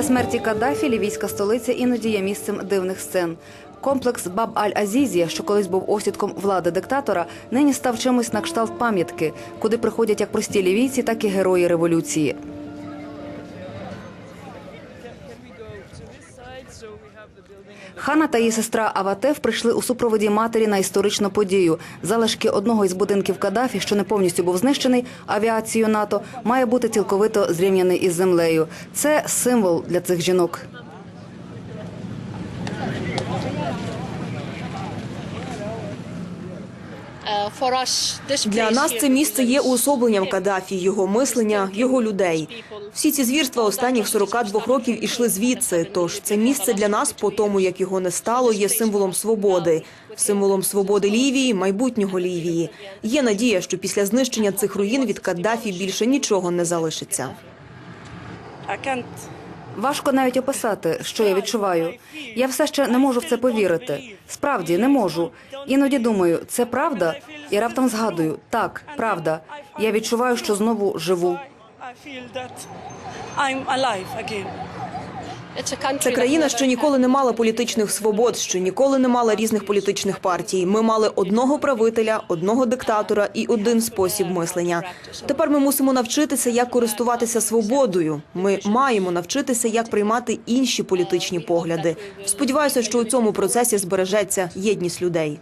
Після смерті Каддафі лівійська столиця іноді є місцем дивних сцен. Комплекс Баб Аль-Азізія, що колись був осідком влади диктатора, нині став чимось на кшталт пам'ятки, куди приходять як прості лівійці, так і герої революції. Хана та її сестра Аватев прийшли у супроводі матері на історичну подію. Залишки одного із будинків Каддафі, що не повністю був знищений авіацією НАТО, має бути цілковито зрівняний із землею. Це символ для цих жінок. Для нас це місце є уособленням Каддафі, його мислення, його людей. Всі ці звірства останніх 42 років ішли звідси. Тож це місце для нас, по тому як його не стало, є символом свободи, символом свободи Лівії, майбутнього Лівії. Є надія, що після знищення цих руїн від Каддафі більше нічого не залишиться. Важко навіть описати, що я відчуваю. Я все ще не можу в це повірити. Справді не можу. Іноді думаю, це правда, і раптом згадую, так, правда. Я відчуваю, що знову живу. Це країна, що ніколи не мала політичних свобод, що ніколи не мала різних політичних партій. Ми мали одного правителя, одного диктатора і один спосіб мислення. Тепер ми мусимо навчитися, як користуватися свободою. Ми маємо навчитися, як приймати інші політичні погляди. Сподіваюся, що у цьому процесі збережеться єдність людей.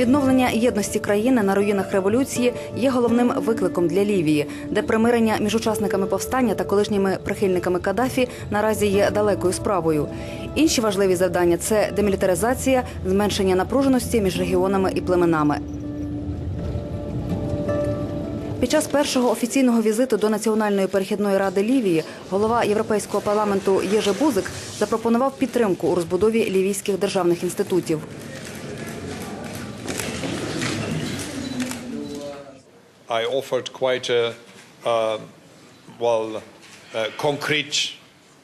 Відновлення єдності країни на руїнах революції є головним викликом для Лівії, де примирення між учасниками повстання та колишніми прихильниками Каддафі наразі є далекою справою. Інші важливі завдання це демілітаризація, зменшення напруженості між регіонами і племенами. Під час першого офіційного візиту до Національної перехідної ради Лівії голова Європейського парламенту Єже Бузик запропонував підтримку у розбудові лівійських державних інститутів. I offered quite a uh, well uh, concrete.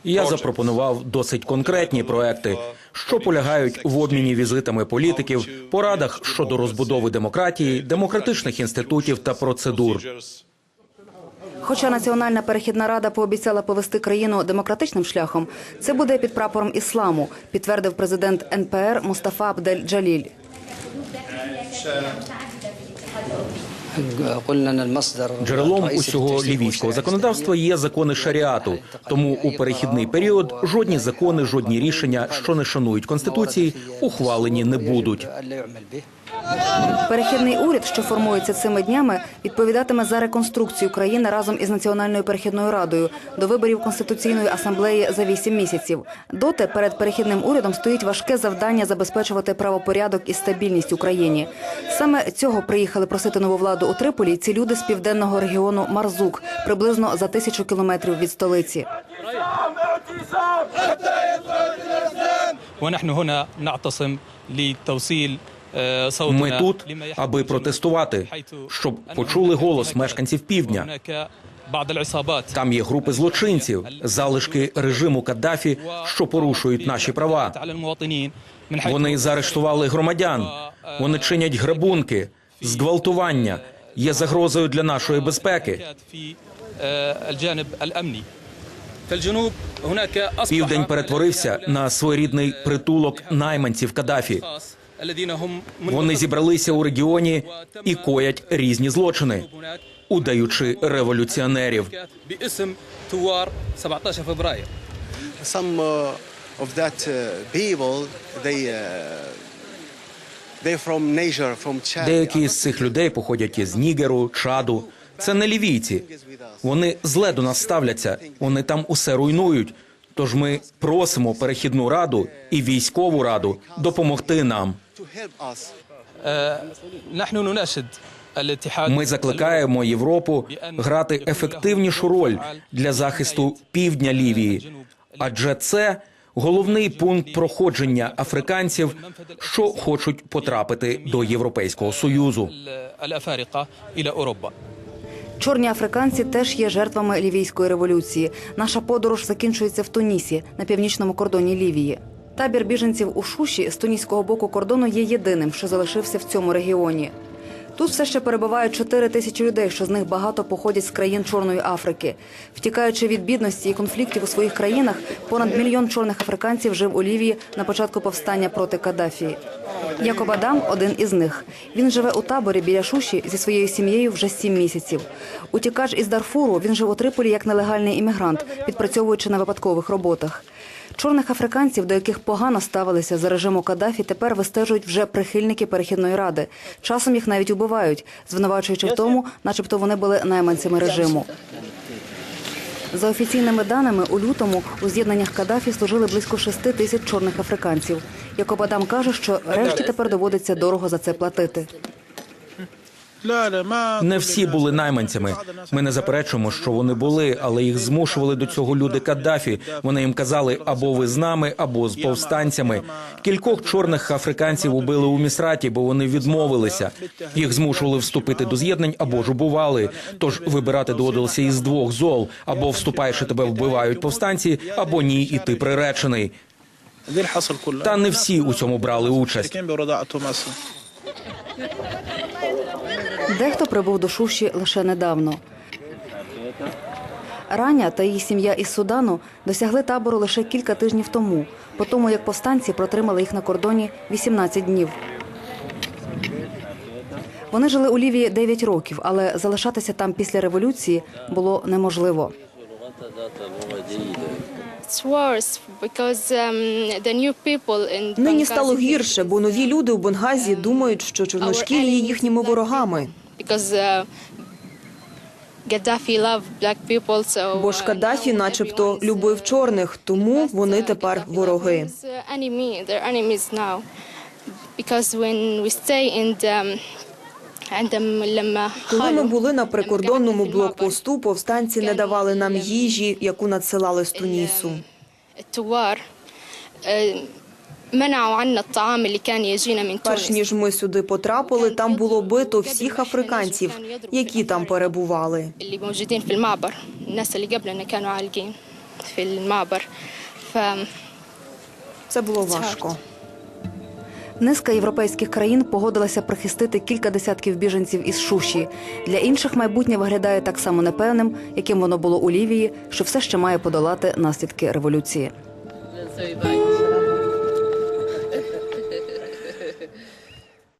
Я запропонував досить конкретні проекти, що полягають в обміні візитами політиків, порадах щодо розбудови демократії, демократичних інститутів та процедур. Хоча Національна перехідна рада пообіцяла повести країну демократичним шляхом, це буде під прапором ісламу, підтвердив президент НПР Мустафа Абдель Джаліль. Джерелом усього лівійського законодавства є закони шаріату. Тому у перехідний період жодні закони, жодні рішення, що не шанують конституції, ухвалені не будуть. Перехідний уряд, що формується цими днями, відповідатиме за реконструкцію країни разом із Національною перехідною радою до виборів конституційної асамблеї за вісім місяців. Доти перед перехідним урядом стоїть важке завдання забезпечувати правопорядок і стабільність в Україні. Саме цього приїхали просити нову владу у Триполі ці люди з південного регіону Марзук приблизно за тисячу кілометрів від столиці. Ми тут, аби протестувати, щоб почули голос мешканців півдня. Там є групи злочинців, залишки режиму Каддафі, що порушують наші права. Вони заарештували громадян. Вони чинять грабунки, зґвалтування є загрозою для нашої безпеки. Південь перетворився на своєрідний притулок найманців Каддафі. Вони зібралися у регіоні і коять різні злочини, удаючи революціонерів. Some uh, of that uh, people, Деякі з цих людей походять із Нігеру, Чаду. Це не лівійці. Вони зле до нас ставляться. Вони там усе руйнують. Тож ми просимо перехідну раду і військову раду допомогти нам. Ми закликаємо Європу грати ефективнішу роль для захисту півдня Лівії, адже це. Головний пункт проходження африканців, що хочуть потрапити до Європейського союзу. Чорні африканці теж є жертвами лівійської революції. Наша подорож закінчується в Тунісі на північному кордоні Лівії. Табір біженців у Шуші з туніського боку кордону є єдиним, що залишився в цьому регіоні. Тут все ще перебувають 4 тисячі людей, що з них багато походять з країн Чорної Африки. Втікаючи від бідності і конфліктів у своїх країнах, понад мільйон чорних африканців жив у Лівії на початку повстання проти Каддафі. Якоб Адам – один із них. Він живе у таборі біля Шуші зі своєю сім'єю вже сім місяців. Утікач із Дарфуру він жив у Триполі як нелегальний іммігрант, підпрацьовуючи на випадкових роботах. Чорних африканців, до яких погано ставилися за режиму Каддафі, тепер вистежують вже прихильники перехідної ради. Часом їх навіть убивають, звинувачуючи в тому, начебто вони були найманцями режиму. За офіційними даними, у лютому у з'єднаннях Каддафі служили близько 6 тисяч чорних африканців. Якоб Адам каже, що решті тепер доводиться дорого за це платити. Не всі були найманцями. Ми не заперечуємо, що вони були, але їх змушували до цього люди Каддафі. Вони їм казали або ви з нами, або з повстанцями. Кількох чорних африканців убили у місраті, бо вони відмовилися. Їх змушували вступити до з'єднань або ж убивали. Тож вибирати доводилося із двох зол: або вступаєш, і тебе вбивають повстанці, або ні, і ти приречений. Та не всі у цьому брали участь. Дехто прибув до Шуші лише недавно. Раня та її сім'я із Судану досягли табору лише кілька тижнів тому, по тому як повстанці протримали їх на кордоні 18 днів. Вони жили у Лівії 9 років, але залишатися там після революції було неможливо. Нині стало гірше, бо нові люди у Бонгазі думають, що чорношкірі є їхніми ворогами. Бо ж Каддафі начебто, любив чорних, тому вони тепер вороги. Because when we stay in the коли ми були на прикордонному блокпосту, повстанці не давали нам їжі, яку надсилали з Тунісу. Перш ніж ми сюди потрапили, там було бито всіх африканців, які там перебували. Це було важко. Низка європейських країн погодилася прихистити кілька десятків біженців із Шуші. Для інших майбутнє виглядає так само непевним, яким воно було у Лівії, що все ще має подолати наслідки революції.